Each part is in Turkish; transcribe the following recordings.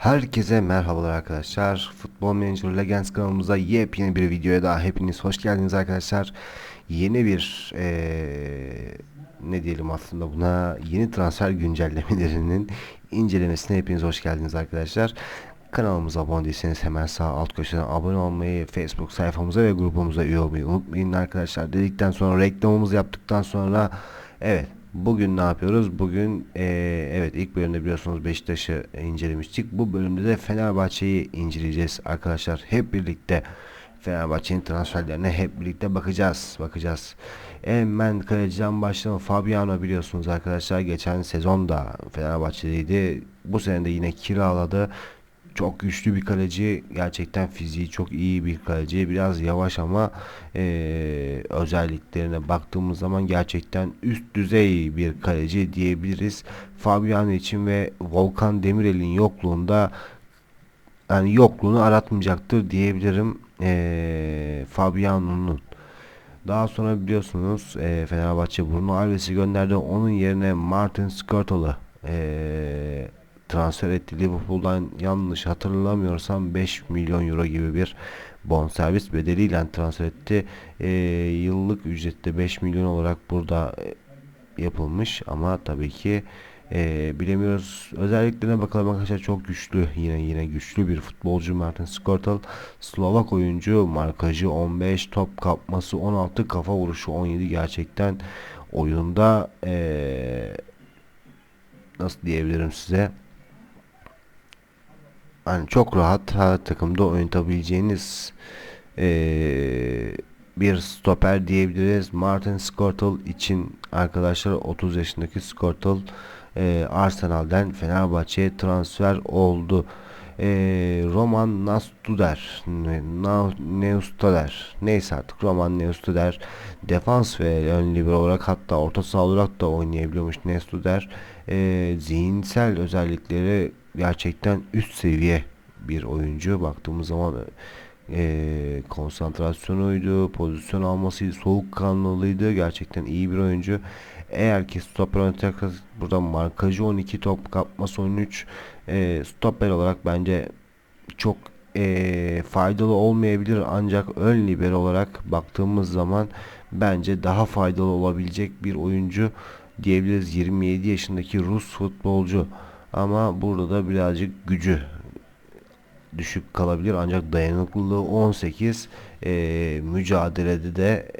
Herkese merhabalar arkadaşlar. Futbol Manager Legends kanalımıza yepyeni bir videoya daha hepiniz hoş geldiniz arkadaşlar. Yeni bir eee, ne diyelim aslında buna yeni transfer güncellemelerinin incelemesine hepiniz hoş geldiniz arkadaşlar. Kanalımıza abone değilseniz hemen sağ alt köşeden abone olmayı, Facebook sayfamıza ve grubumuza üye olmayı unutmayın arkadaşlar. Dedikten sonra reklamımızı yaptıktan sonra evet Bugün ne yapıyoruz? Bugün eee, evet ilk bölümde biliyorsunuz Beşiktaş'ı incelemiştik. Bu bölümde de Fenerbahçe'yi inceleyeceğiz arkadaşlar. Hep birlikte Fenerbahçe'nin transferlerine hep birlikte bakacağız. Bakacağız. Hemen kaleciden başlayalım. Fabiano biliyorsunuz arkadaşlar geçen sezon da Fenerbahçe'deydi. Bu sene de yine kiraladı. Çok güçlü bir kaleci. Gerçekten fiziği çok iyi bir kaleci. Biraz yavaş ama eee, özelliklerine baktığımız zaman gerçekten üst düzey bir kaleci diyebiliriz. Fabiano için ve Volkan Demirel'in yokluğunda yani yokluğunu aratmayacaktır diyebilirim eee Fabiano'nun. Daha sonra biliyorsunuz eee, Fenerbahçe Bruno Alves'i gönderdi. Onun yerine Martin Skrtel'ı eee transfer etti. Liverpool'dan yanlış hatırlamıyorsam 5 milyon euro gibi bir bonservis bedeliyle transfer etti. Eee, yıllık ücrette 5 milyon olarak burada e, yapılmış ama tabii ki e, bilemiyoruz. Özelliklerine bakalım arkadaşlar çok güçlü yine yine güçlü bir futbolcu Martin Skrtel. Slovak oyuncu markajı 15 top kapması 16 kafa vuruşu 17 gerçekten oyunda e, nasıl diyebilirim size hani çok rahat her takımda oynatabileceğiniz eee, bir stoper diyebiliriz. Martin Skrtel için arkadaşlar 30 yaşındaki Skrtel eee, Arsenal'den Fenerbahçe'ye transfer oldu. Eee, Roman Nastuder Na- Neustader neyse artık Roman Neustader defans ve ön libero olarak hatta orta saha olarak da oynayabiliyormuş Neustader Eee, zihinsel özellikleri gerçekten üst seviye bir oyuncu. Baktığımız zaman eee konsantrasyonuydu, pozisyon almasıydı, soğukkanlılığıydı. Gerçekten iyi bir oyuncu. Eğer ki stoper oynatacaksa burada markajı 12, top kapması 13. Eee stoper olarak bence çok eee, faydalı olmayabilir ancak ön libero olarak baktığımız zaman bence daha faydalı olabilecek bir oyuncu diyebiliriz 27 yaşındaki Rus futbolcu ama burada da birazcık gücü düşük kalabilir ancak dayanıklılığı 18 Eee, mücadelede de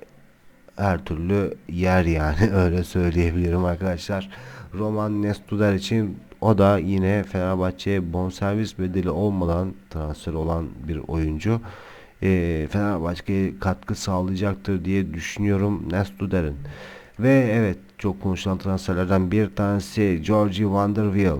her türlü yer yani öyle söyleyebilirim arkadaşlar. Roman Nestuder için o da yine Fenerbahçe'ye bonservis bedeli olmadan transfer olan bir oyuncu. Eee Fenerbahçe'ye katkı sağlayacaktır diye düşünüyorum Nestuder'in. Ve evet çok konuşulan transferlerden bir tanesi Georgie Van der Wiel.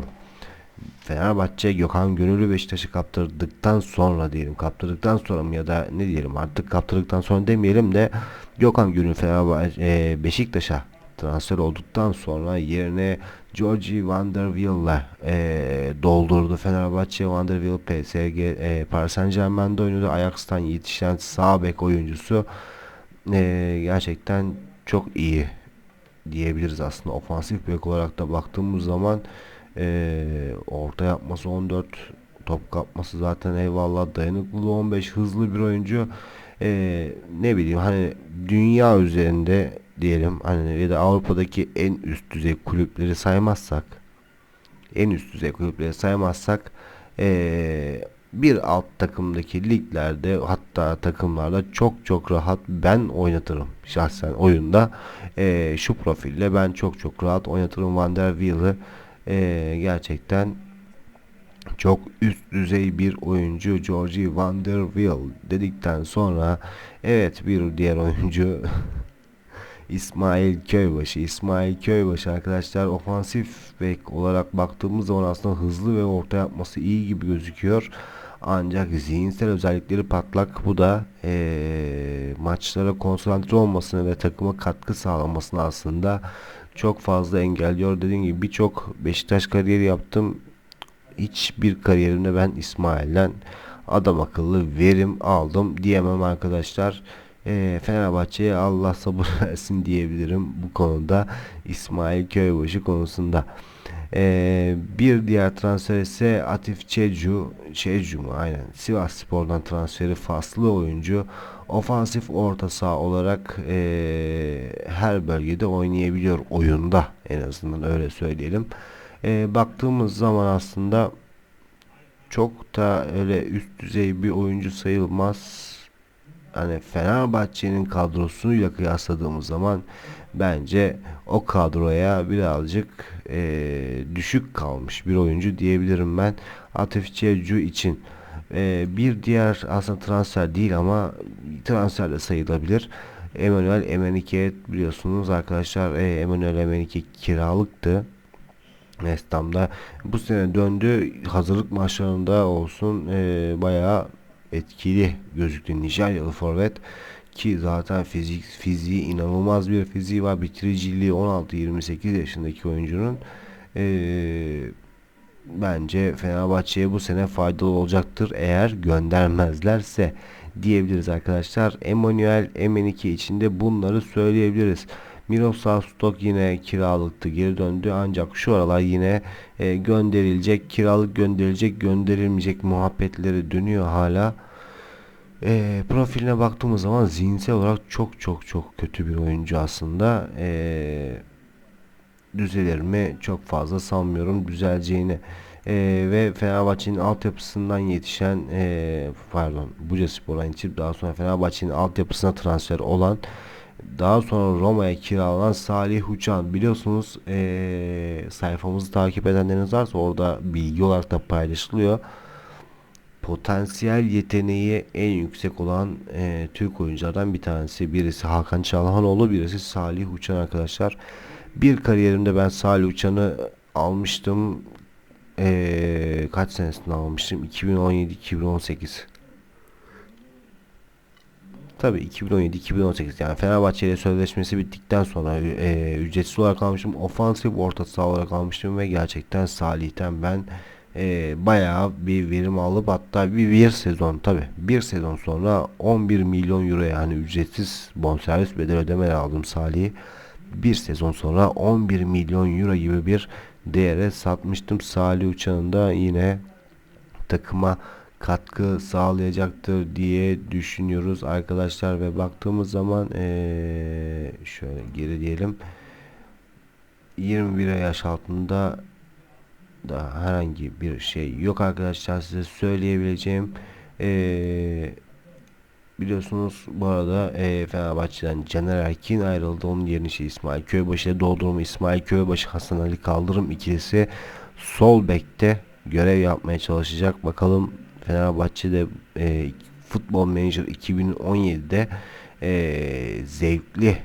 Fenerbahçe Gökhan Gönüllü Beşiktaş'ı kaptırdıktan sonra diyelim. Kaptırdıktan sonra mı ya da ne diyelim artık kaptırdıktan sonra demeyelim de Gökhan Gönüllü Fenerbahçe e, Beşiktaş'a transfer olduktan sonra yerine Georgie Van der Wiel'le e, doldurdu. Fenerbahçe Van der Wiel PSG e, Paris Saint-Germain'de oynadı. Ajax'tan yetişen sağ bek oyuncusu e, gerçekten çok iyi diyebiliriz aslında. Ofansif bek olarak da baktığımız zaman eee, orta yapması 14 top kapması zaten eyvallah dayanıklılığı 15 hızlı bir oyuncu. Eee, ne bileyim hani dünya üzerinde diyelim hani ya da Avrupa'daki en üst düzey kulüpleri saymazsak en üst düzey kulüpleri saymazsak eee, bir alt takımdaki liglerde hatta takımlarda çok çok rahat ben oynatırım şahsen oyunda. Eee, şu profille ben çok çok rahat oynatırım Van der Wiel'ı Eee, gerçekten çok üst düzey bir oyuncu Georgie Van dedikten sonra evet bir diğer oyuncu İsmail Köybaşı. İsmail Köybaşı arkadaşlar ofansif bek olarak baktığımız zaman aslında hızlı ve orta yapması iyi gibi gözüküyor. Ancak zihinsel özellikleri patlak. Bu da eee, maçlara konsantre olmasını ve takıma katkı sağlamasını aslında çok fazla engelliyor. Dediğim gibi birçok Beşiktaş kariyeri yaptım. Hiçbir kariyerimde ben İsmail'den adam akıllı verim aldım diyemem arkadaşlar. Eee, Fenerbahçe'ye Allah sabır versin diyebilirim bu konuda İsmail Köybaşı konusunda. Ee, bir diğer transfer ise Atif Çecu, Çecu mu aynen Sivas Spor'dan transferi faslı oyuncu. Ofansif orta saha olarak ee, her bölgede oynayabiliyor oyunda en azından öyle söyleyelim. Ee, baktığımız zaman aslında çok da öyle üst düzey bir oyuncu sayılmaz. Hani Fenerbahçe'nin kadrosuyla kıyasladığımız zaman bence o kadroya birazcık e, düşük kalmış bir oyuncu diyebilirim ben Atif Çecu için. E, bir diğer aslında transfer değil ama transfer de sayılabilir. Emmanuel Emenike biliyorsunuz arkadaşlar e, Emmanuel Emenike kiralıktı. West Ham'da bu sene döndü hazırlık maçlarında olsun e, bayağı etkili gözüktü Nijeryalı forvet ki zaten fizik fiziği inanılmaz bir fiziği var bitiriciliği 16-28 yaşındaki oyuncunun e, bence Fenerbahçe'ye bu sene faydalı olacaktır eğer göndermezlerse diyebiliriz arkadaşlar. Emmanuel Emenike için de bunları söyleyebiliriz. Miroslav Stok yine kiralıktı geri döndü ancak şu aralar yine e, gönderilecek kiralık gönderilecek gönderilmeyecek muhabbetleri dönüyor hala. E, profiline baktığımız zaman zihinsel olarak çok çok çok kötü bir oyuncu aslında. E, düzelir mi çok fazla sanmıyorum düzeleceğini. E, ve Fenerbahçe'nin altyapısından yetişen e, pardon Buca Spor'dan yetişip daha sonra Fenerbahçe'nin altyapısına transfer olan daha sonra Roma'ya kiralanan Salih Uçan biliyorsunuz ee, sayfamızı takip edenleriniz varsa orada bilgi olarak da paylaşılıyor. Potansiyel yeteneği en yüksek olan e, Türk oyunculardan bir tanesi. Birisi Hakan Çalhanoğlu, birisi Salih Uçan arkadaşlar. Bir kariyerimde ben Salih Uçan'ı almıştım. E, kaç senesinde almıştım? 2017-2018. Tabii 2017-2018 yani Fenerbahçe ile sözleşmesi bittikten sonra e, ücretsiz olarak almıştım. Ofansif orta saha olarak almıştım ve gerçekten Salih'ten ben e, bayağı bir verim alıp hatta bir, bir sezon tabi bir sezon sonra 11 milyon euro yani ücretsiz bonservis bedel ödeme aldım Salih'i. Bir sezon sonra 11 milyon euro gibi bir değere satmıştım. Salih Uçan'ın yine takıma katkı sağlayacaktır diye düşünüyoruz arkadaşlar ve baktığımız zaman ee, şöyle geri diyelim 21 yaş altında da herhangi bir şey yok arkadaşlar. Size söyleyebileceğim ee, biliyorsunuz bu arada e, Fenerbahçe'den Caner Erkin ayrıldı. Onun yerine şey İsmail Köybaşı ile doldurma İsmail Köybaşı Hasan Ali Kaldırım ikilisi sol bekte görev yapmaya çalışacak. Bakalım Fenerbahçe'de e, Futbol Manager 2017'de e, zevkli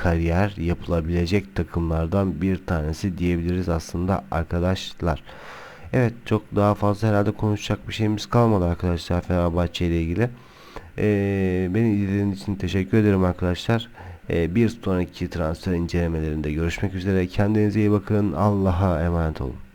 kariyer yapılabilecek takımlardan bir tanesi diyebiliriz aslında arkadaşlar. Evet çok daha fazla herhalde konuşacak bir şeyimiz kalmadı arkadaşlar Fenerbahçe ile ilgili. Ee, beni izlediğiniz için teşekkür ederim arkadaşlar. Ee, bir sonraki transfer incelemelerinde görüşmek üzere. Kendinize iyi bakın. Allah'a emanet olun.